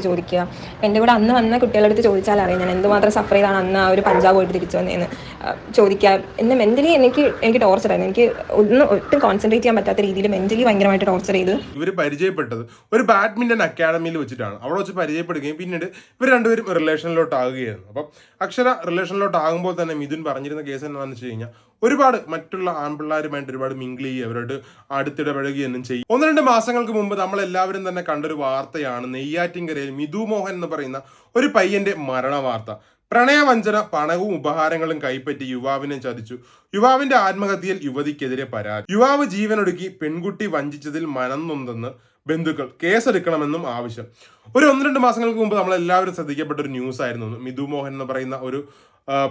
ചോദിക്കുക. എന്റെ കൂടെ അന്ന് വന്ന കുട്ടികളുടെ അടുത്ത് ചോദിച്ചാൽ അറിയാം. ഞാൻ എന്തുമാത്രം സഫർ ചെയ്താണ് അന്ന് ആ ഒരു പഞ്ചാബ് പോയിട്ട് തിരിച്ചു വന്നതെന്ന് ചോദിക്കുക. എന്നെ മെന്റലി എനിക്ക് എനിക്ക് ടോർച്ചർ ആയിരുന്നു. എനിക്ക് ഒന്നും ഒട്ടും കോൺസെൻട്രേറ്റ് ചെയ്യാൻ പറ്റാത്ത രീതിയിൽ മെന്റലി ഭയങ്കരമായിട്ട് ടോർച്ചർ ചെയ്ത്. ഇവർ പരിചയപ്പെട്ടത് ഒരു ബാഡ്മിന്റൺ അക്കാഡമിയിൽ വെച്ചിട്ടാണ്. അവിടെ വെച്ച് പരിചയപ്പെടുകയും പിന്നീട് ഇവർ രണ്ടുപേരും റിലേഷനിലോട്ട് ആകുകയായിരുന്നു. അപ്പം അക്ഷര റിലേഷനിലോട്ട് ആകുമ്പോൾ തന്നെ മിഥുൻ പറഞ്ഞിരുന്ന കേസ് എന്താണെന്ന് വെച്ച് കഴിഞ്ഞാൽ ഒരുപാട് മറ്റുള്ള ആൺപിള്ളേരുമായിട്ട് ഒരുപാട് മിങ്കിൾ ചെയ്യുക അവരോട് എന്നും ചെയ്യും. ഒന്ന് രണ്ട് മാസങ്ങൾക്ക് മുമ്പ് നമ്മൾ എല്ലാവരും തന്നെ കണ്ടൊരു വാർത്തയാണ് നെയ്യാറ്റിൻകരയിൽ മിഥു മോഹൻ എന്ന് പറയുന്ന ഒരു പയ്യന്റെ മരണ വാർത്ത പ്രണയവഞ്ചന പണവും ഉപഹാരങ്ങളും കൈപ്പറ്റി യുവാവിനെ ചതിച്ചു. യുവാവിന്റെ ആത്മഹത്യയിൽ യുവതിക്കെതിരെ പരാതി. യുവാവ് ജീവനൊടുക്കി പെൺകുട്ടി വഞ്ചിച്ചതിൽ മനം നൊന്തെന്ന് ബന്ധുക്കൾ കേസെടുക്കണമെന്നും ആവശ്യം. ഒരു ഒന്ന് രണ്ട് മാസങ്ങൾക്ക് മുമ്പ് നമ്മളെല്ലാവരും ശ്രദ്ധിക്കപ്പെട്ട ഒരു ന്യൂസ് ആയിരുന്നു. മിഥു മോഹൻ എന്ന് പറയുന്ന ഒരു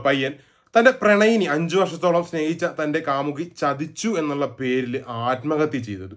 പയ്യൻ. തന്റെ പ്രണയിനി അഞ്ചു വർഷത്തോളം സ്നേഹിച്ച തന്റെ കാമുകി ചതിച്ചു എന്നുള്ള പേരിൽ ആത്മഹത്യ ചെയ്തത്.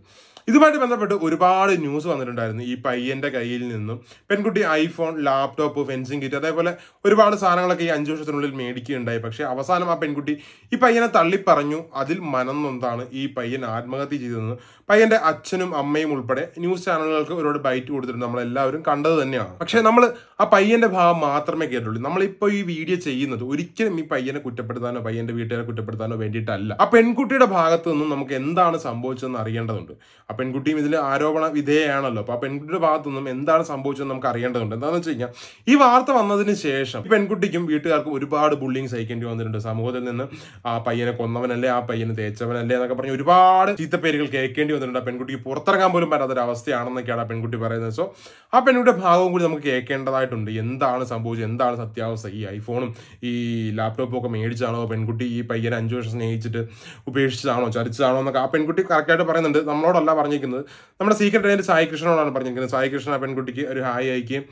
ഇതുമായിട്ട് ബന്ധപ്പെട്ട് ഒരുപാട് ന്യൂസ് വന്നിട്ടുണ്ടായിരുന്നു. ഈ പയ്യന്റെ കയ്യിൽ നിന്നും പെൺകുട്ടി ഐഫോൺ ലാപ്ടോപ്പ് ഫെൻസിങ് കിറ്റ് അതേപോലെ ഒരുപാട് സാധനങ്ങളൊക്കെ ഈ അഞ്ചു വർഷത്തിനുള്ളിൽ മേടിക്കുകയുണ്ടായി. പക്ഷേ അവസാനം ആ പെൺകുട്ടി ഈ പയ്യനെ തള്ളിപ്പറഞ്ഞു. അതിൽ മനം നൊന്താണ് ഈ പയ്യൻ ആത്മഹത്യ ചെയ്തതെന്ന്. പയ്യന്റെ അച്ഛനും അമ്മയും ഉൾപ്പെടെ ന്യൂസ് ചാനലുകൾക്ക് ഒരുപാട് ബൈറ്റ് കൊടുത്തിട്ടുണ്ട്. നമ്മളെല്ലാവരും കണ്ടത് തന്നെയാണ്. പക്ഷേ നമ്മൾ ആ പയ്യന്റെ ഭാഗം മാത്രമേ കേട്ടുള്ളൂ. നമ്മളിപ്പോൾ ഈ വീഡിയോ ചെയ്യുന്നത് ഒരിക്കലും ഈ പയ്യനെ കുറ്റപ്പെടുത്താനോ പയ്യന്റെ വീട്ടുകാരെ കുറ്റപ്പെടുത്താനോ വേണ്ടിയിട്ടല്ല. ആ പെൺകുട്ടിയുടെ ഭാഗത്തു നിന്നും നമുക്ക് എന്താണ് സംഭവിച്ചതെന്ന് അറിയേണ്ടതുണ്ട്. ആ പെൺകുട്ടിയും ഇതിൽ ആരോപണ വിധേയാണല്ലോ അപ്പോൾ ആ പെൺകുട്ടിയുടെ ഭാഗത്തു നിന്നും എന്താണ് സംഭവിച്ചതെന്ന് നമുക്ക് അറിയേണ്ടതുണ്ട്. എന്താണെന്ന് വെച്ച് കഴിഞ്ഞാൽ ഈ വാർത്ത വന്നതിന് ശേഷം പെൺകുട്ടിക്കും വീട്ടുകാർക്കും ഒരുപാട് ബുള്ളിങ് സഹിക്കേണ്ടി വന്നിട്ടുണ്ട്. സമൂഹത്തിൽ നിന്ന് ആ പയ്യനെ കൊന്നവനല്ലേ ആ പയ്യനെ തേച്ചവനല്ലേ എന്നൊക്കെ പറഞ്ഞ് ഒരുപാട് ചീത്തപ്പേരുകൾ കേൾക്കേണ്ടി വന്നിട്ടുണ്ട്. ആ പെൺകുട്ടിക്ക് പുറത്തിറങ്ങാൻ പോലും പറ്റാത്തൊരവസ്ഥയാണെന്നൊക്കെയാണ് ആ പെൺകുട്ടി പറയുന്നത്. സോ ആ പെൺകുട്ടിയുടെ ഭാഗവും കൂടി നമുക്ക് കേൾക്കേണ്ടതായിട്ടുണ്ട്. എന്താണ് സംഭവിച്ചത്? എന്താണ് സത്യാവസ്ഥ? ഈ ഐഫോണും ഈ ലാപ്ടോപ്പും ഒക്കെ മേടിച്ചാണോ പെൺകുട്ടി ഈ പയ്യനെ അഞ്ചു വർഷം സ്നേഹിച്ചിട്ട് ഉപേക്ഷിച്ചതാണോ ചരിച്ചതാണോ എന്നൊക്കെ ആ പെൺകുട്ടി കറക്റ്റായിട്ട് പറയുന്നുണ്ട്. നമ്മളോടല്ല പറഞ്ഞിരിക്കുന്നത്. നമ്മുടെ സീക്രട്ട് ഏജന്റ് സായി കൃഷ്ണനോടാണ് പറഞ്ഞിരിക്കുന്നത്. സായി കൃഷ്ണൻ ആ പെൺകുട്ടിക്ക് ഒരു ഹായ് അയക്കുകയും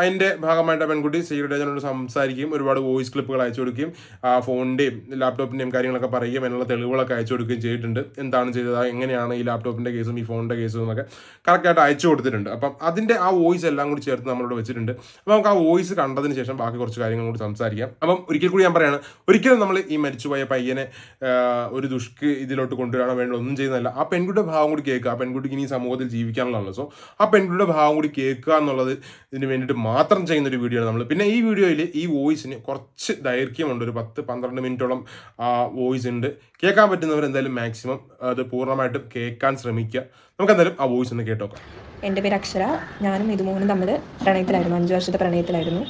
അതിന്റെ ഭാഗമായിട്ട് ആ പെൺകുട്ടി സീക്രട്ട് ഏജന്റിനോട് സംസാരിക്കുകയും ഒരുപാട് വോയിസ് ക്ലിപ്പുകൾ അയച്ചു കൊടുക്കുകയും ആ ഫോണിന്റെയും ലാപ്ടോപ്പിന്റെയും കാര്യങ്ങളൊക്കെ പറയുകയും എന്നുള്ള തെളിവുകളൊക്കെ അയച്ചു കൊടുക്കുകയും ചെയ്തിട്ടുണ്ട്. എന്താണ് ചെയ്തത്? എങ്ങനെയാണ് ഈ ലാപ്ടോപ്പിന്റെ കേസും ഈ ഫോണിന്റെ കേസും എന്നൊക്കെ കറക്റ്റായിട്ട് അയച്ചു കൊടുത്തിട്ടുണ്ട്. അപ്പം അതിന്റെ ആ വോയിസ് എല്ലാം കൂടി ചേർത്ത് നമ്മളോട് വെച്ചിട്ടുണ്ട്. അപ്പം നമുക്ക് ആ വോയിസ് കണ്ടതിന് ശേഷം ബാക്കി കുറച്ച് കാര്യങ്ങൾ കൂടി സംസാരിക്കാം. അപ്പം ഒരിക്കൽ കൂടി ഞാൻ പറയാണ് ഒരിക്കലും നമ്മൾ ഈ മരിച്ചുപോയ പയ്യനെ ഒരു ദുഷ്ക് ഇതിലോട്ട് കൊണ്ടുവരാനോ വേണ്ട ഒന്നും ചെയ്യുന്നതല്ല. ആ പെൺകുട്ടിയുടെ ഭാവം കൂടി കേൾക്കുക. ആ പെൺകുട്ടിക്ക് ഇനി സമൂഹത്തിൽ ജീവിക്കാനുള്ളതാണ് സോ ആ പെൺകുട്ടിയുടെ ഭാവം കൂടി കേൾക്കുക എന്നുള്ളത് ഇതിന് വേണ്ടിയിട്ട് മാത്രം ചെയ്യുന്ന ഒരു വീഡിയോ ആണ് നമ്മൾ പിന്നെ ഈ വീഡിയോയിൽ ഈ വോയിസിന് കുറച്ച് ദൈർഘ്യമുണ്ട്. ഒരു പത്ത് പന്ത്രണ്ട് മിനിറ്റോളം ആ വോയിസ് ഉണ്ട്. കേൾക്കാൻ പറ്റുന്നവർ എന്തായാലും മാക്സിമം അത് പൂർണമായിട്ടും കേൾക്കാൻ ശ്രമിക്കുക. നമുക്ക് എന്തായാലും ആ വോയിസ് ഒന്ന് കേട്ടോക്കാം. എന്റെ പേര് അക്ഷര. ഞാനും ഇതുമൂന്നും തമ്മിൽ പ്രണയത്തിലായിരുന്നു. അഞ്ച് വർഷത്തെ പ്രണയത്തിലായിരുന്നു.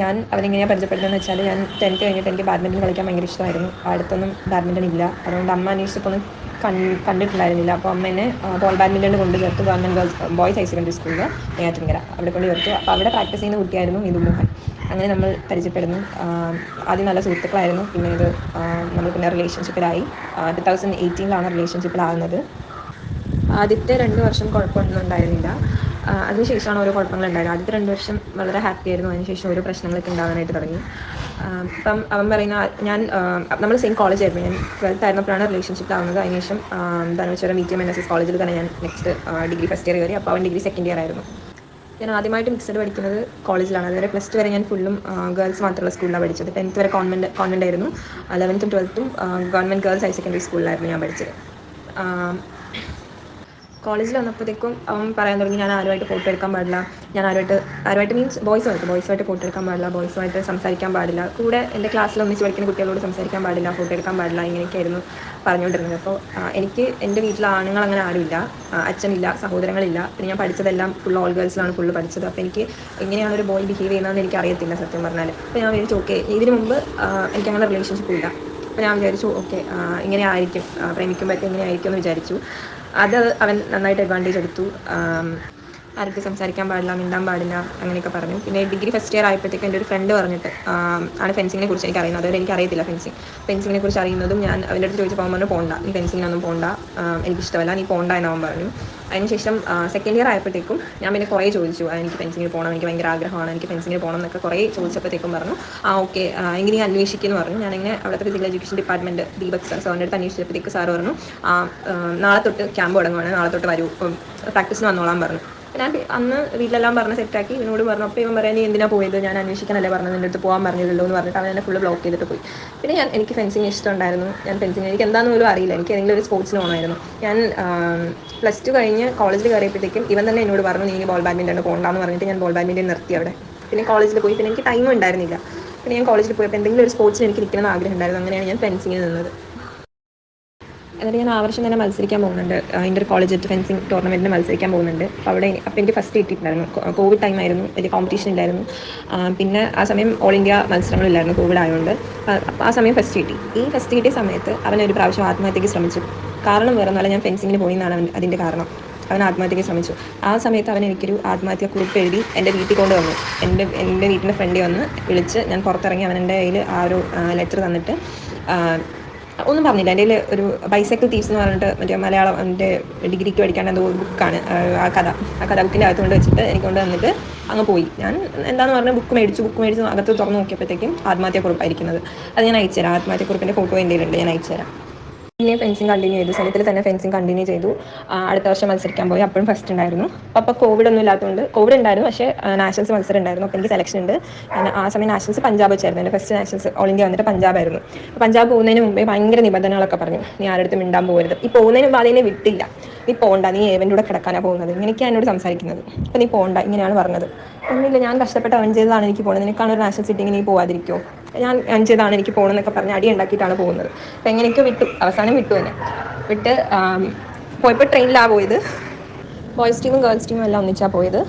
ഞാൻ അവരെങ്ങനെയാണ് പരിചയപ്പെടുന്നതെന്ന് വെച്ചാൽ ഞാൻ ടെൻത്ത് കഴിഞ്ഞിട്ട് എനിക്ക് ബാഡ്മിന്റൺ കളിക്കാൻ ഭയങ്കര ഇഷ്ടമായിരുന്നു. അടുത്തൊന്നും ബാഡ്മിന്റൺ ഇല്ല. അതുകൊണ്ട് അമ്മ അന്വേഷിച്ചപ്പോൾ ഒന്നും കണ്ടിട്ടുണ്ടായിരുന്നില്ല. അപ്പോൾ അമ്മ എന്നെ ബോൾ ബാഡ്മിന്റൺ കൊണ്ട് ചേർത്തു government girls boys higher secondary സ്കൂളിൽ നെയ്യാറ്റിൻകര. അവിടെ കൊണ്ട് ചേർത്തു അപ്പോൾ അവിടെ പ്രാക്ടീസ് ചെയ്യുന്ന കുട്ടിയായിരുന്നു ഇതു മോഹൻ അങ്ങനെ നമ്മൾ പരിചയപ്പെടുന്നു. ആദ്യം നല്ല സുഹൃത്തുക്കളായിരുന്നു. പിന്നെ ഇത് നമ്മൾ പിന്നെ റിലേഷൻഷിപ്പിലായി ടു തൗസൻഡ് എയ്റ്റീനിലാണ് റിലേഷൻഷിപ്പിലാകുന്നത് ആദ്യത്തെ രണ്ട് വർഷം കുഴപ്പമൊന്നും ഉണ്ടായിരുന്നില്ല. അതിനുശേഷമാണ് ഓരോ കുഴപ്പങ്ങൾ ഉണ്ടായത്. ആദ്യത്തെ രണ്ട് വർഷം വളരെ ഹാപ്പി ആയിരുന്നു. അതിനുശേഷം ഓരോ പ്രശ്നങ്ങളൊക്കെ ഉണ്ടാകാനായിട്ട് തുടങ്ങി. ആ, ഇപ്പം അവൻ പറയുന്ന ഞാൻ നമ്മൾ സെയിം കോളേജ് ആയിരുന്നു. ഞാൻ ട്വൽത്ത് ആയിരുന്നപ്പോഴാണ് റിലേഷൻഷിപ്പ് ആവുന്നത്. അതിനുശേഷം Dhanuvacharam V T M N S S കോളേജിൽ തന്നെ ഞാൻ നെക്സ്റ്റ് ഡിഗ്രി ഫസ്റ്റ് ഇയർ കയറി. അപ്പോൾ അവൻ ഡിഗ്രി സെക്കൻഡ് ഇയർ ആയിരുന്നു. ഞാൻ ആദ്യമായിട്ട് മിക്സഡ് പഠിക്കുന്നത് കോളേജിലാണ് അതുവരെ പ്ലസ് ടു വരെ ഞാൻ ഫുള്ളും ഗേൾസ് മാത്രമുള്ള സ്കൂളിലാണ് പഠിച്ചത്. ടെൻത്ത് വരെ കോൺവെന്റ് കോൺവെന്റ് ആയിരുന്നു. അലവൻത്തും ട്വൽത്തും ഗവൺമെന്റ് ഗേൾസ് ഹയർ സെക്കൻഡറി സ്കൂളിലായിരുന്നു ഞാൻ പഠിച്ചത്. കോളേജിൽ വന്നപ്പോഴത്തേക്കും അവൻ പറയാൻ തുടങ്ങി ഞാൻ ആരുമായിട്ട് ഫോട്ടോ എടുക്കാൻ പാടില്ല. ഞാൻ ആരുമായിട്ട് ആരുമായിട്ട് മീൻസ് ബോയ്സുമായിട്ട് ബോയ്സുമായിട്ട് ഫോട്ടോ എടുക്കാൻ പാടില്ല. ബോയ്സുമായിട്ട് സംസാരിക്കാൻ പാടില്ല. കൂടെ എന്റെ ക്ലാസ്സിൽ ഒന്നിച്ച് പഠിക്കുന്ന കുട്ടികളോട് സംസാരിക്കാൻ പാടില്ല ഫോട്ടോ എടുക്കാൻ പാടില്ല ഇങ്ങനെയൊക്കെയായിരുന്നു പറഞ്ഞുകൊണ്ടിരുന്നത്. അപ്പോൾ എനിക്ക് എന്റെ വീട്ടിൽ ആണുങ്ങൾ അങ്ങനെ ആരുമില്ല. അച്ഛനില്ല സഹോദരങ്ങളില്ല. പിന്നെ ഞാൻ പഠിച്ചതെല്ലാം ഫുൾ ഓൾ ഗേൾസിലാണ് ഫുള്ള് പഠിച്ചത്. അപ്പോൾ എനിക്ക് എങ്ങനെയാണ് ഒരു ബോയ് ബിഹേവ് ചെയ്യുന്നതെന്ന് എനിക്ക് അറിയത്തില്ല സത്യം പറഞ്ഞാൽ അപ്പോൾ ഞാൻ വിചാരിച്ചു ഓക്കെ ഇതിനു മുമ്പ് ആ, എനിക്ക് അങ്ങനെ റിലേഷൻഷിപ്പ് ഇല്ല. അപ്പോൾ ഞാൻ വിചാരിച്ചു ഓക്കെ ഇങ്ങനെ ആയിരിക്കും. പ്രേമിക്കുമ്പോഴൊക്കെ ഇങ്ങനെ ആയിരിക്കും എന്ന് വിചാരിച്ചു. അത് അവൻ നന്നായിട്ട് അഡ്വാന്റേജ് എടുത്തു. ആർക്ക് സംസാരിക്കാൻ പാടില്ല മിണ്ടാൻ പാടില്ല അങ്ങനെയൊക്കെ പറഞ്ഞു. പിന്നെ ഡിഗ്രി ഫസ്റ്റ് ഇയർ ആയപ്പോഴത്തേക്ക് എന്റെ ഒരു ഫ്രണ്ട് പറഞ്ഞിട്ട് ആണ് ഫെൻസിങ്ങിനെ കുറിച്ച് എനിക്ക് അറിയുന്നത്. അതുവരെ എനിക്ക് അറിയത്തില്ല ഫെൻസിങ് ഫെൻസിങ്ങിനെ കുറിച്ച് അറിയുന്നതും ഞാൻ അവന്റെ അടുത്ത് ചോദിച്ചപ്പോൾ അവൻ പറഞ്ഞു പോണ്ട നീ ഫെൻസിങ്ങിനൊന്നും പോണ്ട. എനിക്കിഷ്ടമല്ല നീ പോണ്ട എന്നവൻ പറഞ്ഞു. അതിനുശേഷം സെക്കൻഡ് ഇയർ ആയപ്പോഴത്തേക്കും ഞാൻ പിന്നെ കുറേ ചോദിച്ചു. എനിക്ക് ഫെൻസിങ്ങിന് പോകണം എനിക്ക് ഭയങ്കര ആഗ്രഹമാണ് എനിക്ക് ഫെൻസിങ്ങിന് പോകണം എന്നൊക്കെ കുറേ ചോദിച്ചപ്പോഴത്തേക്കും പറഞ്ഞു ആ ഓക്കെ എങ്ങനെ നീ അന്വേഷിക്കുന്നു പറഞ്ഞു. ഞാനിങ്ങനെ അവിടുത്തെ physical education department Deepak sir സാറിന്റെ അടുത്ത് അന്വേഷിച്ചപ്പോഴത്തേക്ക് സാർ പറഞ്ഞു നാളെ തൊട്ട് ക്യാമ്പ് തുടങ്ങുവാണ് നാളെ തൊട്ട് വരൂ. പ്രാക്ടീസിന് വന്നോളാൻ പറഞ്ഞു. ഞാൻ അന്ന് വീട്ടിലെല്ലാം പറഞ്ഞ് സെറ്റാക്കി. ഇവനോട് പറഞ്ഞു അപ്പോൾ ഇവൻ പറയാൻ നീ എന്തിനാ പോയത്? ഞാൻ അന്വേഷിക്കാനല്ലേ പറഞ്ഞത്. നിന്റെ അടുത്ത് പോകാൻ പറഞ്ഞില്ലല്ലോ എന്ന് പറഞ്ഞിട്ട് അവൻ എന്നെ ഫുള്ള് ബ്ലോക്ക് ചെയ്തിട്ട് പോയി. പിന്നെ ഞാൻ എനിക്ക് ഫെൻസിങ് ഇഷ്ടമുണ്ടായിരുന്നു. ഞാൻ ഫെൻസിങ് എനിക്ക് എന്താണെന്ന് പോലും അറിയില്ല. എനിക്ക് ഏതെങ്കിലും ഒരു സ്പോർട്സിന് പോകണമായിരുന്നു. ഞാൻ പ്ലസ് ടു കഴിഞ്ഞ് കോളേജിൽ കയറിയപ്പോഴത്തേക്കും ഇവൻ തന്നെ എന്നോട് പറഞ്ഞു നീ ബോൾ ബാഡ്മിന്റൺ പോകണ്ടെന്ന് പറഞ്ഞിട്ട് ഞാൻ ബോൾ ബാഡ്മിന്റൺ നിർത്തി അവിടെ. പിന്നെ കോളേജിൽ പോയി. പിന്നെ എനിക്ക് ടൈം ഉണ്ടായിരുന്നില്ല. പിന്നെ ഞാൻ കോളേജിൽ പോയപ്പോൾ എന്തെങ്കിലും ഒരു സ്പോർട്സിൽ എനിക്ക് നിൽക്കണമെന്ന് ആഗ്രഹം ഉണ്ടായിരുന്നു. അങ്ങനെയാണ് ഞാൻ ഫെൻസിങ്ങിൽ നിന്നത്. എന്നിട്ട് ഞാൻ ആ വർഷം തന്നെ മത്സരിക്കാൻ പോകുന്നുണ്ട്. ഇന്റർ കോളേജ് ഫെൻസിങ് ടൂർണമെന്റിന് മത്സരിക്കാൻ പോകുന്നുണ്ട്. അപ്പോൾ അവിടെ അപ്പോൾ എനിക്ക് ഫസ്റ്റ് കിട്ടിയിട്ടുണ്ടായിരുന്നു. കോവിഡ് ടൈം ആയിരുന്നു. വലിയ കോമ്പറ്റീഷൻ ഇല്ലായിരുന്നു. പിന്നെ ആ സമയം ഓൾ ഇന്ത്യ മത്സരങ്ങളില്ലായിരുന്നു കോവിഡ് ആയതുകൊണ്ട് ആ- സമയം ഫസ്റ്റ് കിട്ടി. ഈ ഫസ്റ്റ് കിട്ടിയ സമയത്ത് അവൻ ഒരു പ്രാവശ്യം ആത്മഹത്യക്ക് ശ്രമിച്ചു. കാരണം വേറെ ഞാൻ ഫെൻസിങ്ങിന് പോയി എന്നാണ് അവൻ അതിന്റെ കാരണം. അവൻ ആത്മഹത്യക്ക് ശ്രമിച്ചു. ആ സമയത്ത് അവൻ എനിക്കൊരു ആത്മഹത്യ കുറിപ്പ് എഴുതി എന്റെ വീട്ടിൽ കൊണ്ട് വന്നു. എന്റെ എന്റെ വീട്ടിന്റെ ഫ്രണ്ടിൽ വന്ന് വിളിച്ച് ഞാൻ പുറത്തിറങ്ങി അവൻ എന്റെ കയ്യിൽ ആ ഒരു ലെറ്റർ തന്നിട്ട് ഒന്നും പറഞ്ഞില്ല. എന്റെ ഒരു ബൈസൈക്കിൾ തീവ്സ് എന്ന് പറഞ്ഞിട്ട് മറ്റേ മലയാളം എന്റെ ഡിഗ്രിക്ക് പഠിക്കാൻ എന്തോ ഒരു ബുക്കാണ് ആ കഥ. ആ കഥ ബുക്കിന്റെ അകത്ത് കൊണ്ട് വെച്ചിട്ട് എനിക്ക് കൊണ്ട് വന്നിട്ട് അങ്ങ് പോയി. ഞാൻ എന്താന്ന് പറഞ്ഞാൽ ബുക്ക് മേടിച്ചു ബുക്ക് മേടിച്ച് അകത്ത് തുറന്ന് നോക്കിയപ്പോഴത്തേക്കും ആത്മഹത്യക്കുറിപ്പായിരിക്കുന്നത്. അത് ഞാൻ അയച്ചുതരാം. ആത്മഹത്യക്കുറിപ്പിന്റെ ഫോട്ടോ എന്റെ കയ്യിലുണ്ട്. ഞാൻ അയച്ചുതരാം. പിന്നെ ഫെൻസിങ് കണ്ടിന്യൂ ചെയ്തു. സെനറ്റിൽ തന്നെ ഫെൻസിങ് കണ്ടിന്യൂ ചെയ്തു. അടുത്ത വർഷം മത്സരിക്കാൻ പോയി. അപ്പോഴും ഫസ്റ്റ് ഉണ്ടായിരുന്നു. അപ്പോൾ കോവിഡ് ഒന്നും ഇല്ലാത്തതുകൊണ്ട് കോവിഡ് ഉണ്ടായിരുന്നു. പക്ഷേ നാഷണൽസ് മത്സരം ഉണ്ടായിരുന്നു അപ്പോൾ എനിക്ക് സെലക്ഷൻ ഉണ്ട്. ആ സമയം നാഷണൽസ് പഞ്ചാബ് വെച്ചായിരുന്നു. എന്റെ ഫസ്റ്റ് നാഷണൽസ് ഓൾ ഇന്ത്യ വന്നിട്ട് പഞ്ചാബായിരുന്നു. പഞ്ചാബ് പോകുന്നതിന് മുമ്പേ ഭയങ്കര നിബന്ധനകളൊക്കെ പറഞ്ഞു. നീ ആരുടെ മിണ്ടാൻ പോകരുത്. ഈ പോകുന്നതിന് മുമ്പ് അതിനെ വിട്ടില്ല. നീ പോകണ്ട നീ ഏവന്റെ കൂടെ കിടക്കാനാണ് പോകുന്നത്? ഇങ്ങനെയൊക്കെയാണ് എന്നോട് സംസാരിക്കുന്നത്. അപ്പോൾ നീ പോകണ്ട ഇങ്ങനെയാണ് പറഞ്ഞത്. ഒന്നുമില്ല. ഞാൻ കഷ്ടപ്പെട്ട് അവൻ ചെയ്തതാണ് എനിക്ക് പോകുന്നത് നിനക്കാണ് ഒരു നാഷണൽ സിറ്റിങ്ങിന് നീ പോവാതിരിക്കുമോ ഞാൻ അഞ്ചതാണ് എനിക്ക് പോകണമെന്നൊക്കെ പറഞ്ഞ് അടി ഉണ്ടാക്കിയിട്ടാണ് പോകുന്നത്. അപ്പം എങ്ങനെയൊക്കെ വിട്ടു? അവസാനം വിട്ടു തന്നെ വിട്ട് പോയപ്പോൾ ട്രെയിനിലാണ് പോയത്. ബോയ്സ് ടീമും ഗേൾസ് ടീമും എല്ലാം ഒന്നിച്ചാണ് പോയത്.